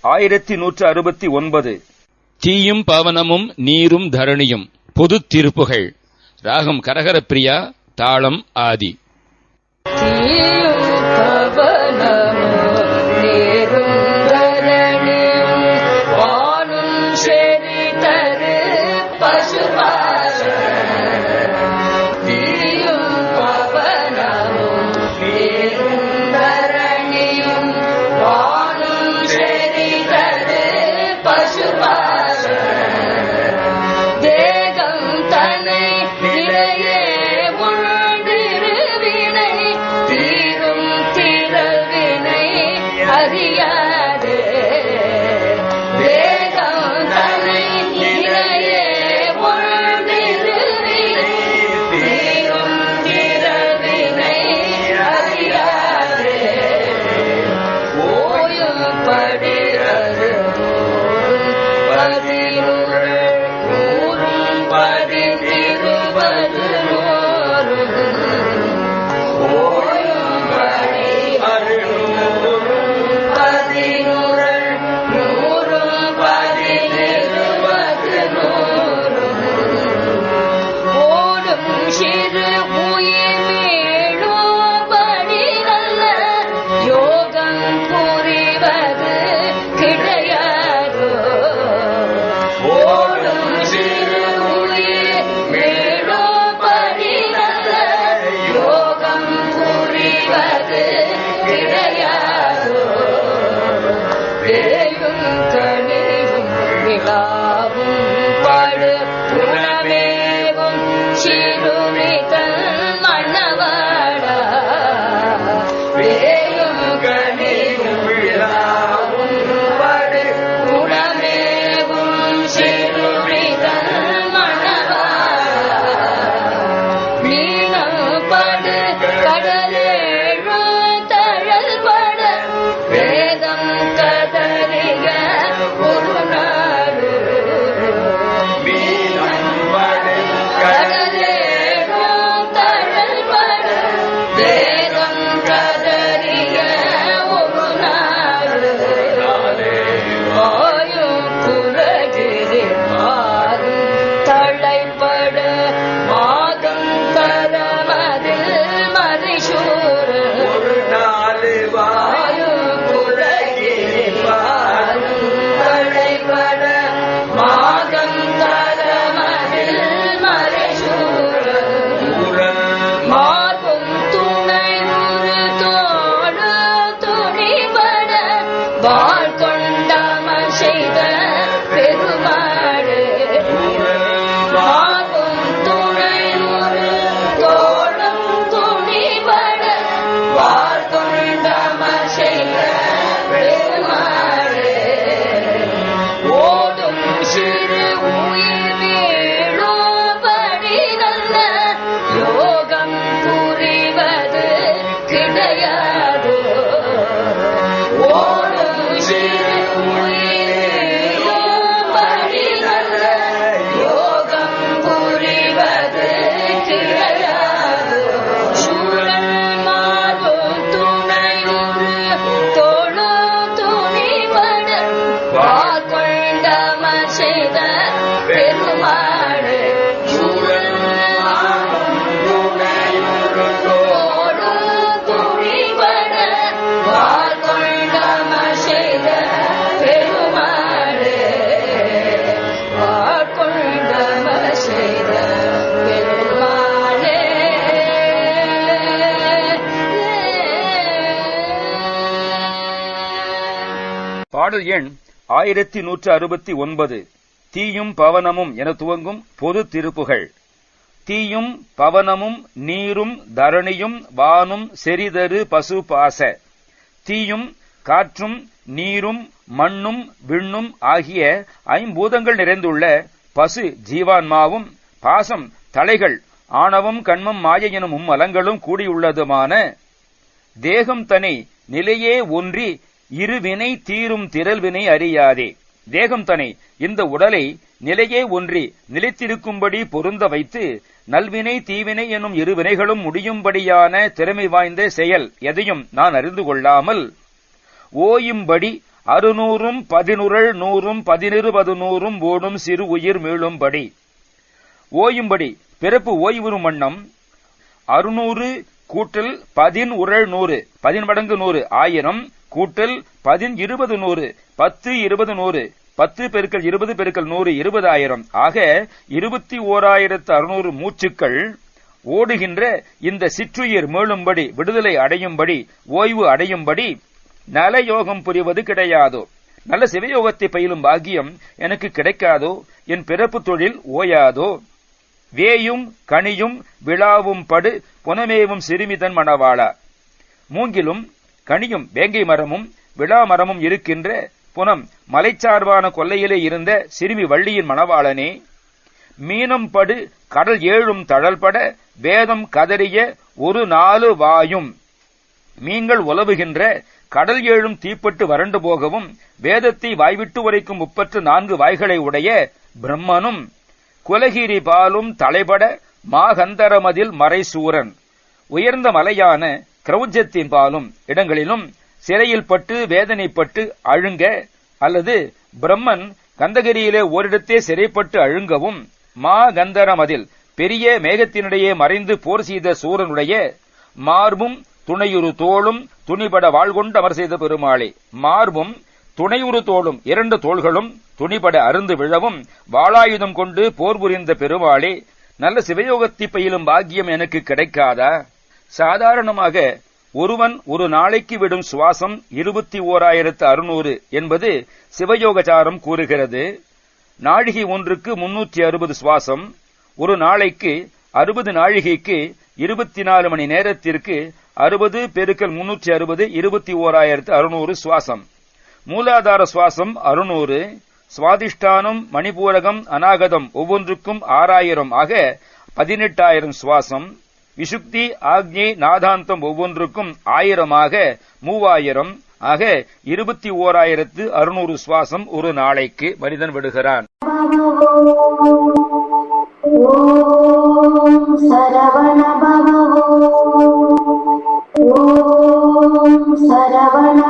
ஆயிரத்தி நூற்று அறுபத்தி ஒன்பது. தீயும் பவனமும் நீரும் தரணியும் பொதுத் திருப்புகள். ராகம் கரகரப்பிரியா தாளம் ஆதி. தீயும் பவனமும் அறியாது. வாழ் பாடல் எண் ஆயிரத்தி நூற்று அறுபத்தி ஒன்பது. தீயும் பவனமும் என துவங்கும் பொது திருப்புகள். தீயும் பவனமும் நீரும் தரணியும் வானும் செறிதரு பசு பாச. தீயும் காற்றும் நீரும் மண்ணும் விண்ணும் ஆகிய ஐம்பூதங்கள் நிறைந்துள்ள பசு ஜீவான்மாவும் பாசம் தலைகள் ஆணவம் கண்மம் மாய எனும் மும்மலங்களும் கூடியுள்ளதுமான. தேகம் தனி நிலையே ஒன்றி இருவினை தீரும் திரள்வினை அறியாதே. தேகம் தனை இந்த உடலை நிலையே ஒன்றி நிலைத்திருக்கும்படி பொருந்த வைத்து நல்வினை தீவினை எனும் இரு வினைகளும் முடியும்படியான திறமை வாய்ந்த செயல் எதையும் நான் அறிந்து கொள்ளாமல் ஓயும்படி அறுநூறும் பதினுரள் நூறும் பதினிருபது நூறும் ஓடும் சிறு உயிர் மீளும்படி. ஓயும்படி பிறப்பு ஓய்வுறும் வண்ணம் அறுநூறு கூட்டல் பதின் உரள் நூறு பதின்மடங்கு நூறு ஆயிரம் கூட்டல் பதின் இருபது நூறு பத்து இருபது நூறு பத்து பெருக்கள் இருபது பெருக்கல் நூறு இருபதாயிரம். ஆக இருபத்தி ஓராயிரத்து அறுநூறு மூச்சுக்கள் ஓடுகின்ற இந்த சிற்றுயிர் மேளும்படி விடுதலை அடையும்படி ஓய்வு அடையும்படி நலயோகம் புரிவது கிடையாதோ. நல்ல சிவயோகத்தை பயிலும் பாக்கியம் எனக்கு கிடைக்காதோ? என் பிறப்பு தொழில் ஓயாதோ? வேயும் கனியும் விழாவும் படு புனமேவும் சிறுமிதன் மணவாளா. மூங்கிலும் கனியும் வேங்கை மரமும் விழா மரமும் இருக்கின்ற புனம் மலைச்சார்பான கொல்லையிலே இருந்த சிறுமி வள்ளியின் மணவாளனே. மீனம் படு கடல் ஏழும் தழல்பட வேதம் கதறிய ஒரு நாலு வாயும். மீன்கள் உலவுகின்ற கடல் ஏழும் தீப்பட்டு வறண்டு போகவும் வேதத்தை வாய்விட்டு உரைக்கும் முப்பற்று நான்கு வாய்களை உடைய பிரம்மனும் குலகிரி பாலும் தலைபட மாகந்தரமதில் மறைசூரன். உயர்ந்த மலையான கிரௌஜத்தின் பாலும் இடங்களிலும் சிறையில் பட்டு வேதனைப்பட்டு அழுங்க அல்லது பிரம்மன் கந்தகிரியிலே ஓரிடத்தே சிறைப்பட்டு அழுங்கவும் மா கந்தரமதில் பெரிய மேகத்தினிடையே மறைந்து போர் செய்த சூரனுடைய மார்பும் துணையுறு தோளும் துணிபட வாழ்கொண்டு அமர் செய்த பெருமாளே மார்பும் துணையுறு தோளும் இரண்டு தோள்களும் துணிபட அருந்து விழவும் வாளாயுதம் கொண்டு போர் புரிந்த பெருமாளே நல்ல சிவயோகத்தை பயிலும் பாக்கியம் எனக்கு கிடைக்காதா? சாதாரணமாக ஒருவன் ஒரு நாளைக்கு விடும் சுவாசம் இருபத்தி ஓராயிரத்து அறுநூறு என்பது சிவயோகச்சாரம் கூறுகிறது. நாழிகை ஒன்றுக்கு முன்னூற்றி அறுபது சுவாசம் ஒரு நாளைக்கு அறுபது நாழிகைக்கு இருபத்தி நாலு மணி நேரத்திற்கு அறுபது பெருக்கல் முன்னூற்றி அறுபது இருபத்தி ஓராயிரத்து அறுநூறு சுவாசம். மூலாதார சுவாசம் அறுநூறு சுவாதிஷ்டானம் மணிபூரகம் அநாகதம் ஒவ்வொன்றுக்கும் ஆறாயிரம் ஆக பதினெட்டாயிரம் சுவாசம் விசுக்தி ஆக்ஞை நாதாந்தம் ஒவ்வொன்றுக்கும் ஆயிரமாக மூவாயிரம் ஆக இருபத்தி ஓராயிரத்து அறுநூறு சுவாசம் ஒரு நாளைக்கு மனிதன் விடுகிறான். சரவண